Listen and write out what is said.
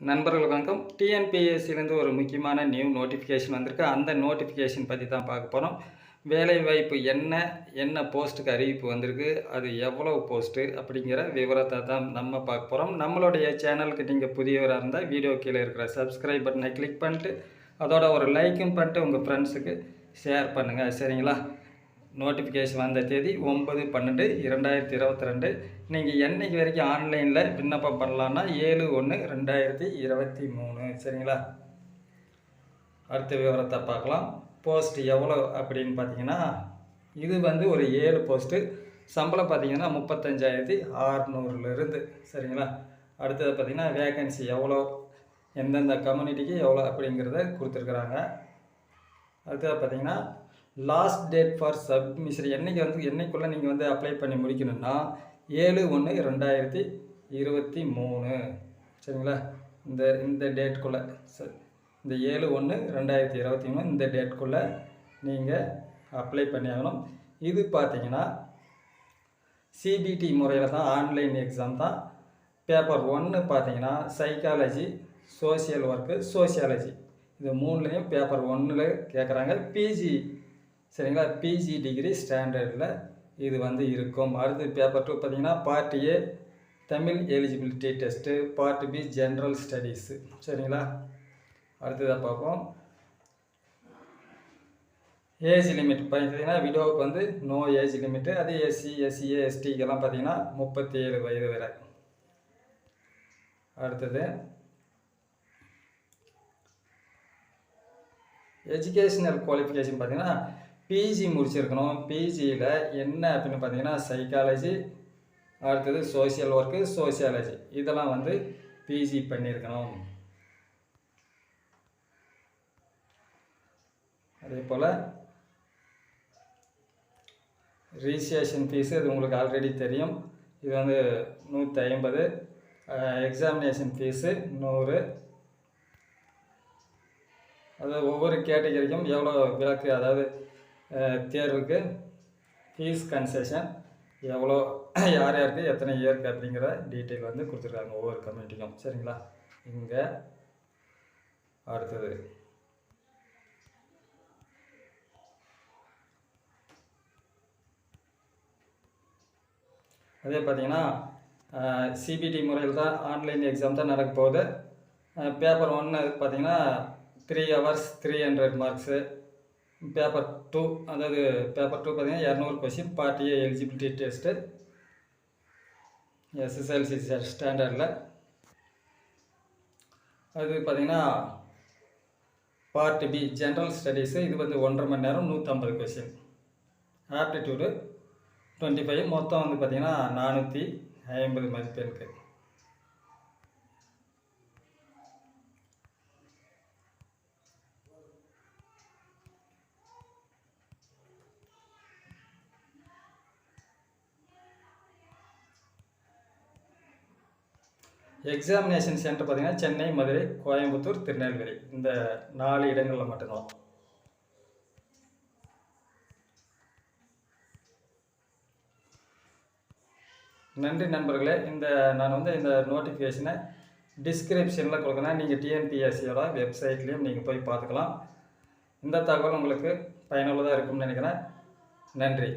நண்பர்கள் வணக்கம். டிஎன்பிஎஸ்சிலேருந்து ஒரு முக்கியமான நியூ நோட்டிஃபிகேஷன் வந்திருக்கு. அந்த நோட்டிஃபிகேஷன் பற்றி தான் பார்க்க போகிறோம் வேலைவாய்ப்பு என்ன? என்ன போஸ்ட்டுக்கு அறிவிப்பு வந்திருக்கு? அது எவ்வளோ போஸ்ட்டு அப்படிங்கிற விவரத்தை தான் நம்ம பார்க்க போகிறோம் நம்மளுடைய சேனலுக்கு நீங்கள் புதியவராக இருந்தால் வீடியோ கீழே இருக்கிற சப்ஸ்கிரைப் பட்டனை கிளிக் பண்ணிட்டு அதோட ஒரு லைக்கும் பண்ணிட்டு உங்கள் ஃப்ரெண்ட்ஸுக்கு ஷேர் பண்ணுங்கள் சரிங்களா? நோட்டிஃபிகேஷன் வந்த தேதி ஒம்பது பன்னெண்டு இரண்டாயிரத்தி இருபத்தி ரெண்டு நீங்கள் என்றைக்கு வரைக்கும் ஆன்லைனில் விண்ணப்பம் பண்ணலான்னா ஏழு ஒன்று ரெண்டாயிரத்தி இருபத்தி மூணு. சரிங்களா? அடுத்த விவரத்தை பார்க்கலாம். போஸ்ட் எவ்வளோ அப்படின்னு பார்த்தீங்கன்னா இது வந்து ஒரு ஏழு போஸ்ட்டு சம்பளம் பார்த்தீங்கன்னா முப்பத்தஞ்சாயிரத்தி ஆறுநூறுலேருந்து சரிங்களா? அடுத்தது பார்த்தீங்கன்னா வேகன்சி எவ்வளோ எந்தெந்த கம்யூனிட்டிக்கு எவ்வளோ அப்படிங்கிறத கொடுத்துருக்குறாங்க. அடுத்தது பார்த்தீங்கன்னா லாஸ்ட் டேட் ஃபார் சப்மிஷன் என்றைக்கு வந்து என்னைக்குள்ளே நீங்கள் வந்து அப்ளை பண்ணி முடிக்கணும்னா ஏழு ஒன்று ரெண்டாயிரத்தி இருபத்தி மூணு. சரிங்களா? இந்த இந்த டேட்டுக்குள்ளே சரி. இந்த ஏழு ஒன்று ரெண்டாயிரத்தி இருபத்தி மூணு இந்த டேட்டுக்குள்ளே நீங்கள் அப்ளை பண்ணி ஆகணும் இது பார்த்தீங்கன்னா சிபிடி முறையில் தான் ஆன்லைன் எக்ஸாம் தான். பேப்பர் ஒன்று பார்த்தீங்கன்னா சைக்காலஜி சோஷியல் ஒர்க்கு சோஷியாலஜி இது மூணுலேயும் பேப்பர் ஒன்றில் கேட்குறாங்க பிஜி சரிங்களா பிஜி டிகிரி ஸ்டாண்டர்டில் இது வந்து இருக்கும். அடுத்து பேப்பர் டூ பார்த்தீங்கன்னா part A Tamil eligibility test part B general studies சரிங்களா? அடுத்ததாக பார்ப்போம். ஏஜ் லிமிட் பார்த்தீங்கன்னா விடோவுக்கு வந்து நோ ஏஜ் லிமிட்டு அதே எஸ்சி எஸ்சிஏ எஸ்டிக்கெல்லாம் பார்த்தீங்கன்னா முப்பத்தி ஏழு வயது வரை. அடுத்தது எஜுகேஷ்னல் குவாலிஃபிகேஷன் பார்த்தீங்கன்னா பிஜி முடிச்சிருக்கணும். பிஜியில் என்ன அப்படின்னு பார்த்தீங்கன்னா சைக்காலஜி அடுத்தது சோஷியல் ஒர்க்கு சோஷியாலஜி இதெல்லாம் வந்து பிஜி பண்ணியிருக்கணும். அதே போல் ரிஜிஸ்ட்ரேஷன் ஃபீஸு இது உங்களுக்கு ஆல்ரெடி தெரியும். இது வந்து நூற்றி ஐம்பது. எக்ஸாமினேஷன் ஃபீஸு நூறு. அது ஒவ்வொரு கேட்டகரிக்கும் எவ்வளோ விளக்கு? அதாவது தேர்வுக்கு ஃபீஸ் கன்செஷன் எவ்வளோ யார் யாருக்கு எத்தனை இயருக்கு அப்படிங்கிற டீட்டெயில் வந்து கொடுத்துருக்காங்க ஒவ்வொரு கம்யூனிட்டிக்கும் சரிங்களா? இங்கே அடுத்தது. அதே பார்த்தீங்கன்னா சிபிடி முறையில் தான் ஆன்லைன் எக்ஸாம் தான் நடக்க போகுது. பேப்பர் ஒன்று பார்த்தீங்கன்னா three hours three hundred marks paper two அதாவது பேப்பர் டூ பார்த்தீங்கன்னா இரநூறு question part A eligibility test SSLC ஸ்டாண்டர்டில் அது பார்த்தீங்கன்னா பார்ட் பி ஜென்ரல் ஸ்டடீஸு இது வந்து ஒன்றரை மணி நேரம் நூற்றம்பது கொஷின் ஆப்டிடியூடு டுவெண்ட்டி ஃபைவ் மொத்தம் வந்து பார்த்திங்கன்னா நானூற்றி ஐம்பது மதிப்பெண்க்கு எக்ஸாமினேஷன் சென்டர் பார்த்தீங்கன்னா சென்னை மதுரை கோயம்புத்தூர் திருநெல்வேலி. இந்த நாலு இடங்களில் மட்டும்தான். நன்றி நண்பர்களே. இந்த நான் வந்து இந்த நோட்டிஃபிகேஷனை டிஸ்கிரிப்ஷனில் கொடுக்குறேன். நீங்கள் டிஎன்பிஎஸ்சியோட வெப்சைட்லேயும் நீங்கள் போய் பார்த்துக்கலாம். இந்த தகவல் உங்களுக்கு பயனுள்ளதாக இருக்கும்னு நினைக்கிறேன். நன்றி.